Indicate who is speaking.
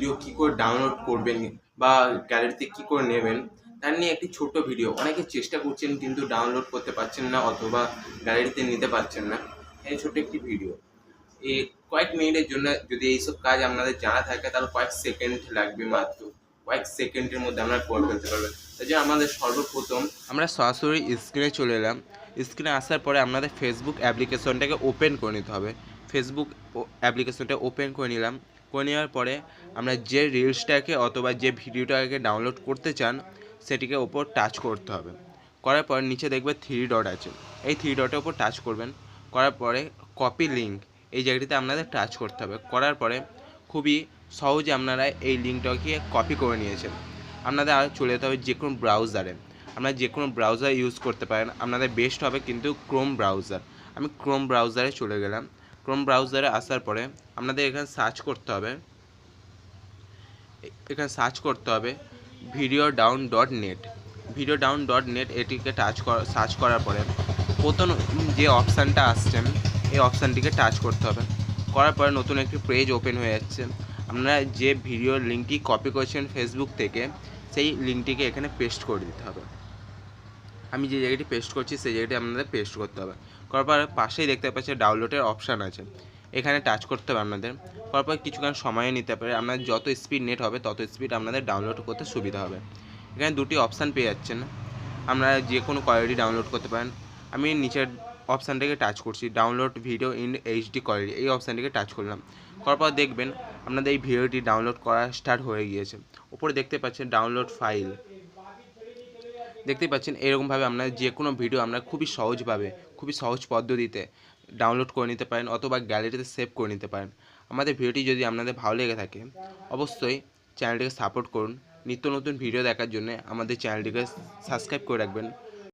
Speaker 1: Video কী করে download করবেন বা গ্যালারিতে কী করে নেবেন, তার নিয়ে একটি ছোট্ট ভিডিও অনেকে চেষ্টা করছেন কিন্তু ডাউনলোড করতে পারছেন না অথবা গ্যালারিতে নিতে পারছেন না। এই ছোট্ট একটি ভিডিও এই কয়েক মিনিটের জন্য যদি এইসব কাজ আপনাদের জানা থাকে, তাহলে কয়েক সেকেন্ড লাগবে মাত্র। কয়েক সেকেন্ডের মধ্যে আমরা করে ফেলতে পারবেন। তাই জন্য আমাদের সর্বপ্রথম আমরা সরাসরি স্ক্রিনে চলে এলাম। স্ক্রিনে আসার পরে আপনাদের ফেসবুক অ্যাপ্লিকেশনটাকে ওপেন করে নিতে হবে। ফেসবুক অ্যাপ্লিকেশনটা ওপেন করে নিলাম। করে নেওয়ার পরে আমরা যে রিলসটাকে অথবা যে ভিডিওটাকে ডাউনলোড করতে চান, সেটিকে ওপর টাচ করতে হবে। করার পর নিচে দেখবে থ্রি ডট আছে। এই থ্রি ডটের ওপর টাচ করবেন। করার পরে কপি লিঙ্ক এই জায়গাটিতে আপনাদের টাচ করতে হবে। করার পরে খুবই সহজে আপনারা এই লিঙ্কটাকে কপি করে নিয়েছেন। আপনাদের আর চলে যেতে হবে যে কোনো ব্রাউজারে আপনারা যে কোনো ব্রাউজার ইউজ করতে পারেন। আপনাদের বেস্ট হবে কিন্তু ক্রোম ব্রাউজার আমি ক্রোম ব্রাউজারে চলে গেলাম। ক্রোম ব্রাউজারে আসার পরে আপনাদের এখানে সার্চ করতে হবে। এখানে সার্চ করতে হবে video down dot net video down dot net এটিকে টাচ সার্চ করার পরে প্রথম যে অপশানটা আসছে, এই অপশানটিকে টাচ করতে হবে। করার পরে নতুন একটি পেজ ওপেন হয়ে যাচ্ছে। আপনারা যে ভিডিওর লিঙ্কটি কপি করেছেন ফেসবুক থেকে, সেই লিঙ্কটিকে এখানে পেস্ট করে দিতে হবে। আমি যে জায়গাটি পেস্ট করছি, সেই জায়গাটি আপনাদের পেস্ট করতে হবে। করার পাশেই দেখতে পাচ্ছেন ডাউনলোডের অপশান আছে। এখানে টাচ করতে হবে আপনাদের। করার পর কিছুক্ষণ সময় নিতে পারে। আপনার যত স্পিড নেট হবে, তত স্পিড আপনাদের ডাউনলোড করতে সুবিধা হবে। এখানে দুটি অপশান পেয়ে যাচ্ছেন। আপনারা যে কোনো কোয়ালিটি ডাউনলোড করতে পারেন। আমি নিচের অপশানটাকে টাচ করছি। Download video in HD quality এই অপশানটিকে টাচ করলাম। করার পর দেখবেন, আপনাদের এই ভিডিওটি ডাউনলোড করা স্টার্ট হয়ে গিয়েছে। উপরে দেখতে পাচ্ছেন ডাউনলোড ফাইল দেখতেই পাচ্ছেন, এরকমভাবে আপনার যে কোনো ভিডিও আপনারা খুবই সহজভাবে, খুবই সহজ পদ্ধতিতে ডাউনলোড করে নিতে পারেন অথবা গ্যালারিতে সেভ করে নিতে পারেন। আমাদের ভিডিওটি যদি আপনাদের ভালো লেগে থাকে, অবশ্যই চ্যানেলটিকে সাপোর্ট করুন। নিত্য নতুন ভিডিও দেখার জন্য আমাদের চ্যানেলটিকে সাবস্ক্রাইব করে রাখবেন।